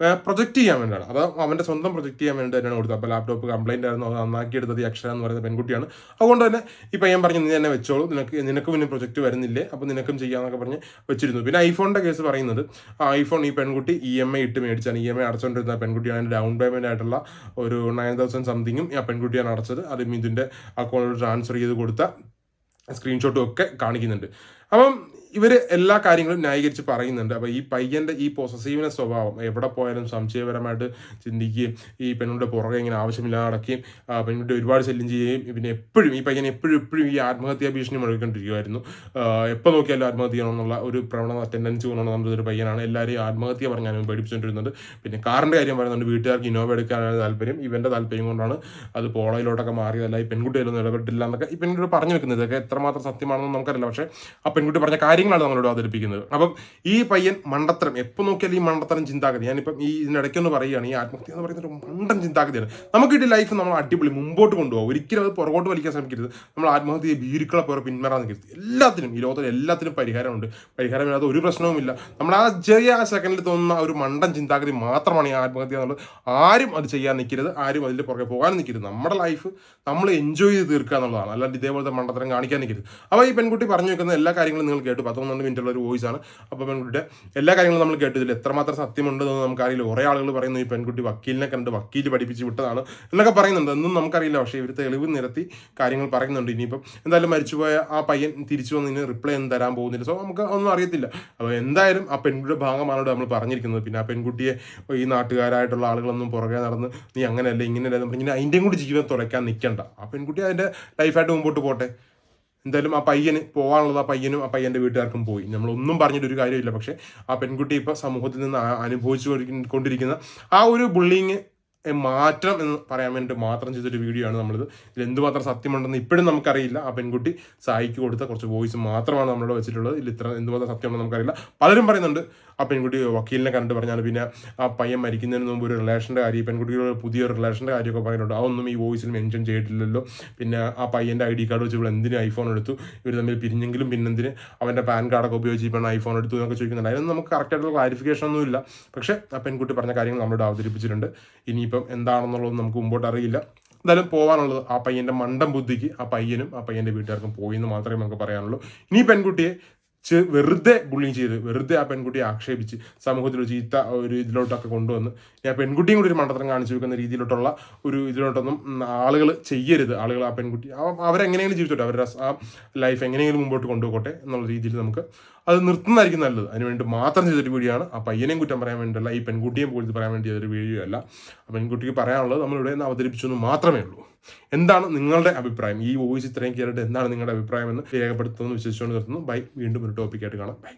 പ്രൊജക്റ്റ് ചെയ്യാൻ വേണ്ടിയാണ്. അത് അവന്റെ സ്വന്തം പ്രൊജക്റ്റ് ചെയ്യാൻ വേണ്ടി തന്നെയാണ് കൊടുത്തത്. അപ്പോൾ ലാപ്ടോപ്പ് കംപ്ലൈന്റ് ആയിരുന്നു അത് നന്നാക്കി എടുത്തത് ഈ അക്ഷര എന്ന് പറയുന്ന പെൺകുട്ടിയാണ്. അതുകൊണ്ട് തന്നെ ഈ പയ്യൻ പറഞ്ഞു നീ തന്നെ വെച്ചോളൂ. നിനക്ക് നിനക്കും പിന്നെ പ്രൊജക്റ്റ് വരുന്നില്ലേ? അപ്പോൾ നിനക്കും ചെയ്യാന്നൊക്കെ പറഞ്ഞ് വെച്ചിരുന്നു. പിന്നെ ഐഫോണിന്റെ കേസ് പറയുന്നത് ആ ഐഫോൺ ഈ പെൺകുട്ടി ഇ എം ഐ ഇട്ട് മേടിച്ചാണ്. ഇ എം ഐ അടച്ചുകൊണ്ടിരുന്ന പെൺകുട്ടിയാണ്. ഡൗൺ പേയ്മെന്റ് ആയിട്ടുള്ള ഒരു നയൻ തൗസൻഡ് സംതിങ്ങും ആ പെൺകുട്ടിയാണ് അടച്ചത്. അത് ഇതിന്റെ അക്കൗണ്ടിൽ ട്രാൻസ്ഫർ ചെയ്ത് കൊടുത്ത സ്ക്രീൻഷോട്ടും ഒക്കെ കാണിക്കുന്നുണ്ട്. അപ്പം ഇവർ എല്ലാ കാര്യങ്ങളും ന്യായീകരിച്ച് പറയുന്നുണ്ട്. അപ്പോൾ ഈ പയ്യന്റെ ഈ പൊസസീവിനെ സ്വഭാവം എവിടെ പോയാലും സംശയപരമായിട്ട് ചിന്തിക്കുകയും ഈ പെണ്ണുടെ പുറകെ ഇങ്ങനെ ആവശ്യമില്ലാതെ നടക്കുകയും ആ പെൺകുട്ടി ഒരുപാട് ശല്യം ചെയ്യുകയും പിന്നെ എപ്പോഴും ഈ പയ്യൻ എപ്പോഴും എപ്പോഴും ഈ ആത്മഹത്യാ ഭീഷണി മുഴക്കൊണ്ടിരിക്കുമായിരുന്നു എപ്പോൾ നോക്കിയാലും ആത്മഹത്യ ചെയ്യണമെന്നുള്ള ഒരു പ്രവണത ടെൻഡൻസി കൊണ്ടാണ് നമ്മുടെ ഒരു പയ്യനാണ്. എല്ലാവരെയും ആത്മഹത്യ പറഞ്ഞാലും പേടിപ്പിച്ചുകൊണ്ടിരുന്നത് പിന്നെ കാറിന്റെ കാര്യം പറയുന്നുണ്ട്. വീട്ടുകാർക്ക് ഇന്നോവ എടുക്കാനാണ് താല്പര്യം. ഇവന്റെ താല്പര്യം കൊണ്ടാണ് അത് പോളയിലോട്ടൊക്കെ മാറിയതല്ല. ഈ പെൺകുട്ടിയിലൊന്നും ഇടപെട്ടില്ല എന്നൊക്കെ ഈ പെൺകുട്ടി പറഞ്ഞു വെക്കുന്നത്. ഇതൊക്കെ എത്രമാത്രം സത്യമാണെന്ന് നമുക്കറിയില്ല. പക്ഷേ ആ പെൺകുട്ടി പറഞ്ഞ കാര്യങ്ങളാണ് നമ്മളോട് അവതരിപ്പിക്കുന്നത്. അപ്പം ഈ പയ്യൻ മണ്ടത്തരം എപ്പോൾ നോക്കിയാലും ഈ മണ്ടത്തരം ചിന്താഗതി. ഞാനിപ്പം ഈ ഇതിനിടയ്ക്കൊന്ന് പറയുകയാണ് ഈ ആത്മഹത്യ എന്ന് പറയുന്ന മണ്ടൻ ചിന്താഗതിയാണ്. നമുക്ക് കിട്ടിയ ലൈഫ് നമ്മൾ അടിപൊളി മുമ്പോട്ട് കൊണ്ടുപോകും. ഒരിക്കലും അത് പുറകോട്ട് വലിക്കാൻ ശ്രമിക്കരുത്. നമ്മൾ ആത്മഹത്യയെ ഭീരുക്കളെ പോലെ പിന്മാറാൻ നിൽക്കരുത്. എല്ലാത്തിനും ഈ ലോകത്തിൽ എല്ലാത്തിനും പരിഹാരമുണ്ട്. പരിഹാരമില്ലാത്ത ഒരു പ്രശ്നവുമില്ല. നമ്മൾ ആ ചെറിയ ആ സെക്കൻഡിൽ തോന്നുന്ന ഒരു മണ്ടൻ ചിന്താഗതി മാത്രമാണ് ഈ ആത്മഹത്യ എന്നുള്ളത്. ആരും അത് ചെയ്യാൻ നിൽക്കരുത്. ആരും അതിന്റെ പുറകെ പോകാൻ നിൽക്കരുത്. നമ്മുടെ ലൈഫ് നമ്മൾ എൻജോയ് ചെയ്ത് തീർക്കുക എന്നുള്ളതാണ്. അല്ലാണ്ട് ഇതേപോലത്തെ മണ്ടത്തരം കാണിക്കാൻ നിൽക്കരുത്. അപ്പോൾ ഈ പെൺകുട്ടി പറഞ്ഞു വെക്കുന്ന എല്ലാ കാര്യങ്ങളും നിങ്ങൾ കേട്ടു. പത്ത് പന്ത്രണ്ട് മിനിറ്റുള്ള ഒരു വോയിസ് ആണ്. അപ്പോൾ പെൺകുട്ടിയുടെ എല്ലാ കാര്യങ്ങളും നമ്മൾ കേട്ടതിൽ എത്രമാത്രം സത്യമുണ്ടെന്ന് നമുക്കറിയില്ല. കുറേ ആളുകൾ പറയുന്നു ഈ പെൺകുട്ടി വക്കീലിനെ കണ്ട് വക്കീൽ പഠിപ്പിച്ച് വിട്ടതാണ് എന്നൊക്കെ പറയുന്നുണ്ട്. എന്നും നമുക്കറിയില്ല. പക്ഷേ ഇവർ തെളിവ് നിരത്തി കാര്യങ്ങൾ പറയുന്നുണ്ട്. ഇനിയിപ്പം എന്തായാലും മരിച്ചുപോയ ആ പയ്യൻ തിരിച്ചു വന്നതിന് റിപ്ലൈ ഒന്നും തരാൻ പോകുന്നില്ല. സോ നമുക്ക് ഒന്നും അറിയത്തില്ല. അപ്പോൾ എന്തായാലും ആ പെൺകുട്ടിയുടെ ഭാഗമാണ് നമ്മൾ പറഞ്ഞിരിക്കുന്നത്. പിന്നെ ആ പെൺകുട്ടിയെ ഈ നാട്ടുകാരായിട്ടുള്ള ആളുകളൊന്നും പുറകെ നടന്ന് നീ അങ്ങനെയല്ല ഇങ്ങനെയല്ല എന്ന് പറഞ്ഞ് അതിന്റെയും കൂടി ജീവിതം തുടയ്ക്കാൻ നിൽക്കണ്ട. ആ പെൺകുട്ടി അതിന്റെ ലൈഫായിട്ട് മുമ്പോട്ട് പോട്ടെ. എന്തായാലും ആ പയ്യന് പോകാനുള്ളത് ആ പയ്യനും ആ പയ്യന്റെ വീട്ടുകാർക്കും പോയി. നമ്മളൊന്നും പറഞ്ഞിട്ട് ഒരു കാര്യമില്ല. പക്ഷേ ആ പെൺകുട്ടി ഇപ്പോൾ സമൂഹത്തിൽ നിന്ന് അനുഭവിച്ചു കൊണ്ടിരിക്കുന്ന ആ ഒരു ബുള്ളിങ് മാറ്റം എന്ന് പറയാൻ വേണ്ടി മാത്രം ചെയ്തൊരു വീഡിയോ ആണ് നമ്മളിത്. ഇതിൽ എന്തുമാത്രം സത്യമുണ്ടെന്ന് ഇപ്പോഴും നമുക്കറിയില്ല. ആ പെൺകുട്ടി സായിക്ക് കൊടുത്ത കുറച്ച് വോയിസ് മാത്രമാണ് നമ്മളിവിടെ വെച്ചിട്ടുള്ളത്. ഇതിൽ ഇത്ര എന്തുമാത്രം സത്യമുണ്ടെന്ന് നമുക്കറിയില്ല. പലരും പറയുന്നുണ്ട് ആ പെൺകുട്ടി വക്കീലിനെ കണ്ടിട്ട് പറഞ്ഞാൽ പിന്നെ ആ പയ്യൻ മരിക്കുന്നതിന് മുമ്പ് ഒരു റിലേഷന്റെ കാര്യം ഈ പെൺകുട്ടിയുടെ പുതിയൊരു റിലേഷന്റെ കാര്യമൊക്കെ പറയുന്നുണ്ട് അതൊന്നും ഈ വോയിസിൽ മെൻഷൻ ചെയ്തിട്ടില്ലല്ലോ. പിന്നെ ആ പയ്യന്റെ ഐ ഡി കാർഡ് വെച്ച് ഇവിടെ എന്തിനും ഐഫോൺ എടുത്തു? ഇവർ തമ്മിൽ പിരിഞ്ഞെങ്കിലും പിന്നെന്തിന്? അവന്റെ പാൻ കാർഡൊക്കെ ഉപയോഗിച്ച് ഇപ്പം ഐഫോൺ എടുത്തു എന്നൊക്കെ ചോദിക്കുന്നുണ്ട്. അതിനൊന്നും നമുക്ക് കറക്റ്റായിട്ടുള്ള ക്ലാരിഫിക്കേഷൻ ഒന്നും ഇല്ല. പക്ഷേ ആ പെൺകുട്ടി പറഞ്ഞ കാര്യങ്ങൾ നമ്മളോട് അവതരിപ്പിച്ചിട്ടുണ്ട്. ഇനിയിപ്പം എന്താണെന്നുള്ളത് നമുക്ക് മുമ്പോട്ട് അറിയില്ല. എന്തായാലും പോകാനുള്ളത് ആ പയ്യന്റെ മണ്ടം ബുദ്ധിക്ക് ആ പയ്യനും ആ പയ്യന്റെ വീട്ടുകാർക്കും പോയി എന്ന് മാത്രമേ നമുക്ക് പറയാനുള്ളൂ. ഇനി പെൺകുട്ടിയെ വെറുതെ ബുള്ളിങ് ചെയ്ത് വെറുതെ ആ പെൺകുട്ടിയെ ആക്ഷേപിച്ച് സമൂഹത്തിൽ ഒരു ചീത്ത ഒരു ഇതിലോട്ടൊക്കെ കൊണ്ടുവന്ന് ആ പെൺകുട്ടിയും കൂടി ഒരു മണ്ടത്തരം കാണിച്ചു വെക്കുന്ന രീതിയിലോട്ടുള്ള ഒരു ഇതിലോട്ടൊന്നും ആളുകൾ ചെയ്യരുത്. ആളുകൾ ആ പെൺകുട്ടി അവരെങ്ങനെയെങ്കിലും ജീവിച്ചോട്ടെ അവരുടെ ആ ലൈഫ് എങ്ങനെയെങ്കിലും മുമ്പോട്ട് കൊണ്ടുപോകട്ടെ എന്നുള്ള രീതിയിൽ നമുക്ക് അത് നിർത്തുന്നതായിരിക്കും നല്ലത്. അതിന് അതിനുവേണ്ടി മാത്രം ചെയ്തൊരു വീഡിയോ ആണ് ആ പയ്യനെയും കുറ്റം പറയാൻ വേണ്ടിയല്ല ഈ പെൺകുട്ടിയെ പോലും പറയാൻ വേണ്ടി ചെയ്തൊരു വീഡിയോ അല്ല. ആ പെൺകുട്ടിക്ക് പറയാനുള്ളത് നമ്മൾ ഇവിടെ നിന്ന് അവതരിപ്പിച്ചു എന്ന് മാത്രമേ ഉള്ളൂ. എന്താണ് നിങ്ങളുടെ അഭിപ്രായം? ഈ വോയിസ് ഇത്രയും കയറിയിട്ട് എന്താണ് നിങ്ങളുടെ അഭിപ്രായം എന്ന് രേഖപ്പെടുത്തുമെന്ന് വിശ്വസിച്ചുകൊണ്ട് നിർത്തുന്നു. ബൈ. വീണ്ടും ഒരു ടോപ്പിക്കായിട്ട് കാണാം. ബൈ